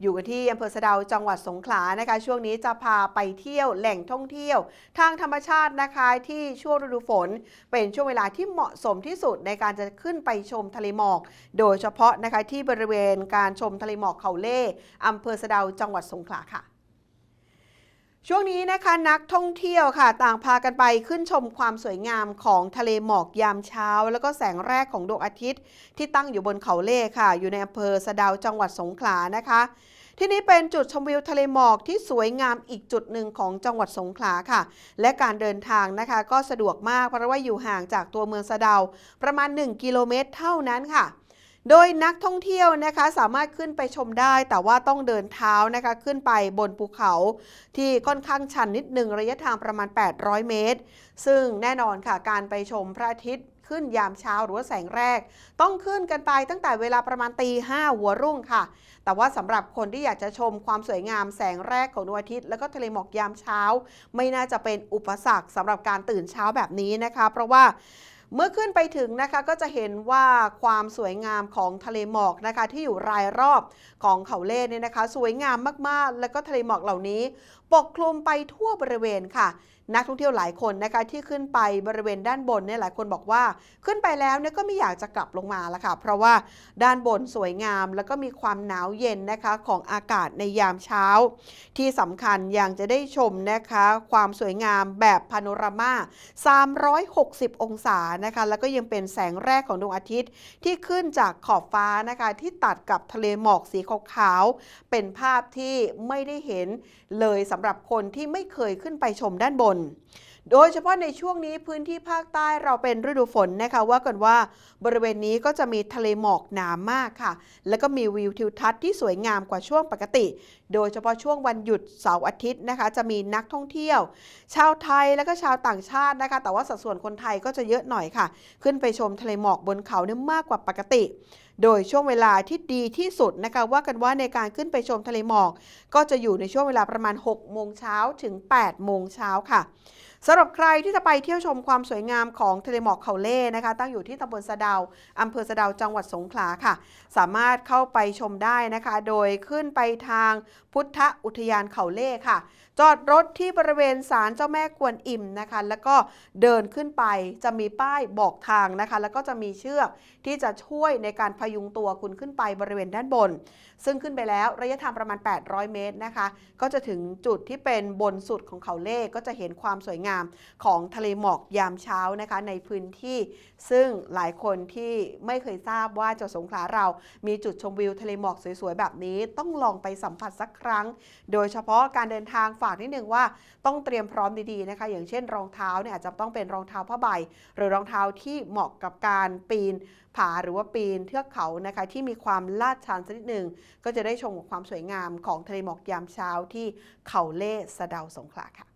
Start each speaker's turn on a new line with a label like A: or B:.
A: อยู่กันที่อำเภอสะดาจังหวัดสงขลานะคะ ช่วงนี้จะพาไปเที่ยวแหล่งท่องเที่ยว ทางธรรมชาตินะคะที่ช่วงฤดูฝน เป็นช่วงเวลาที่เหมาะสมที่สุดในการจะขึ้นไปชมทะเลหมอก โดยเฉพาะนะคะที่บริเวณการชมทะเลหมอกเขาเล่อำเภอสะดาจังหวัดสงขลาค่ะ ช่วงนี้นะคะนักท่องเที่ยวค่ะ ต่างพากันไปขึ้นชมความสวยงามของทะเลหมอกยามเช้า แล้วก็แสงแรกของดวงอาทิตย์ ที่ตั้งอยู่บนเขาเล่ค่ะ อยู่ในอำเภอสะดาวจังหวัดสงขลานะคะ ที่นี้เป็นจุดชมวิวทะเลหมอกที่สวยงามอีกจุดหนึ่งของจังหวัดสงขลาค่ะ และการเดินทางนะคะ ก็สะดวกมากเพราะว่าอยู่ห่างจากตัวเมืองสะดาวประมาณ 1 กิโลเมตรเท่านั้นค่ะ โดยนักท่องเที่ยวนะคะสามารถขึ้นไปชมได้ แต่ว่าต้องเดินเท้านะคะขึ้นไปบนภูเขาที่ค่อนข้างชันนิดหนึ่งระยะทางประมาณ 800 เมตร ซึ่งแน่นอนค่ะการไปชมพระอาทิตย์ขึ้นยามเช้าหรือว่าแสงแรก ต้องขึ้นกันไปตั้งแต่เวลาประมาณตีห้าหัวรุ่งค่ะ แต่ว่าสำหรับคนที่อยากจะชมความสวยงามแสงแรกของดวงอาทิตย์ แล้วก็ทะเลหมอกยามเช้า ไม่น่าจะเป็นอุปสรรคสำหรับการตื่นเช้าแบบนี้นะคะ เพราะว่า เมื่อขึ้นไปถึงนะคะก็จะเห็นว่าความสวยงามของทะเลหมอกนะคะที่อยู่รายรอบของเขาเล่เนี่ยนะคะ สวยงามมากๆ แล้วก็ทะเลหมอกเหล่านี้ ปกคลุมไปทั่วบริเวณค่ะนักท่องเที่ยวหลายคนนะคะที่ขึ้นไปบริเวณด้านบนเนี่ยหลายคนบอกว่า ขึ้นไปแล้วเนี่ยก็ไม่อยากจะกลับลงมาล้วค่ะ เพราะว่าด้านบนสวยงาม แล้วก็มีความหนาวเย็นนะคะของอากาศในยามเช้า ที่สำคัญยังจะได้ชมนะคะความสวยงามแบบพาโนรามา 360 องศานะคะแล้วก็ยังเป็นแสงแรกของดวงอาทิตย์ที่ขึ้นจากขอบฟ้านะคะที่ตัดกับทะเลหมอกสีขาวๆเป็นภาพที่ไม่ได้เห็นเลยสำหรับคนที่ไม่เคยขึ้นไปชมด้านบนโดยเฉพาะในช่วงนี้พื้นที่ภาคใต้เราเป็นฤดูฝนนะคะว่ากันว่าบริเวณนี้ก็จะมีทะเลหมอกหนามากค่ะ แล้วก็มีวิวทิวทัศน์ที่สวยงามกว่าช่วงปกติ โดยเฉพาะช่วงวันหยุดเสาร์อาทิตย์นะคะ จะมีนักท่องเที่ยว ชาวไทยและก็ชาวต่างชาตินะคะ แต่ว่าสัดส่วนคนไทยก็จะเยอะหน่อยค่ะ ขึ้นไปชมทะเลหมอกบนเขาเนี่ยมากกว่าปกติโดยช่วงเวลาที่ดีที่สุดนะคะว่ากันว่าในการขึ้นไปชมทะเลหมอก ก็จะอยู่ในช่วงเวลาประมาณ 6 โมงเช้าถึง 8 โมงเช้าค่ะสำหรับใครที่จะไปเที่ยวชมความสวยงามของทะเลหมอกเขาเล่นะคะ ตั้งอยู่ที่ตำบลสะเดาอำเภอสะเดาจังหวัดสงขลาค่ะ สามารถเข้าไปชมได้นะคะ โดยขึ้นไปทางพุทธอุทยานเขาเล่ค่ะ จอดรถที่บริเวณศาลเจ้าแม่กวนอิมนะคะ แล้วก็เดินขึ้นไปจะมีป้ายบอกทางนะคะ แล้วก็จะมีเชือกที่จะช่วยในการพยุงตัวคุณขึ้นไปบริเวณด้านบน ซึ่งขึ้นไปแล้วระยะทางประมาณ 800 เมตรนะคะ ก็จะถึงจุดที่เป็นบนสุดของเขาเล่ก็จะเห็นความสวยงามของทะเลหมอกยามเช้านะคะในพื้นที่ ซึ่งหลายคนที่ไม่เคยทราบว่าจังหวัดสงขลาเรามีจุดชมวิวทะเลหมอกสวยๆแบบนี้ต้องลองไปสัมผัสสักครั้ง โดยเฉพาะการเดินทางฝากนิดนึงว่าต้องเตรียมพร้อมดีๆนะคะ อย่างเช่นรองเท้าเนี่ยอาจจะต้องเป็นรองเท้าผ้าใบ หรือรองเท้าที่เหมาะกับการปีนผาหรือว่าปีนเทือกเขานะคะที่มีความลาดชันสักนิดหนึ่งก็จะได้ชมความสวยงามของทะเลหมอกยามเช้าที่เขาเล่สะเดาสงขลาค่ะ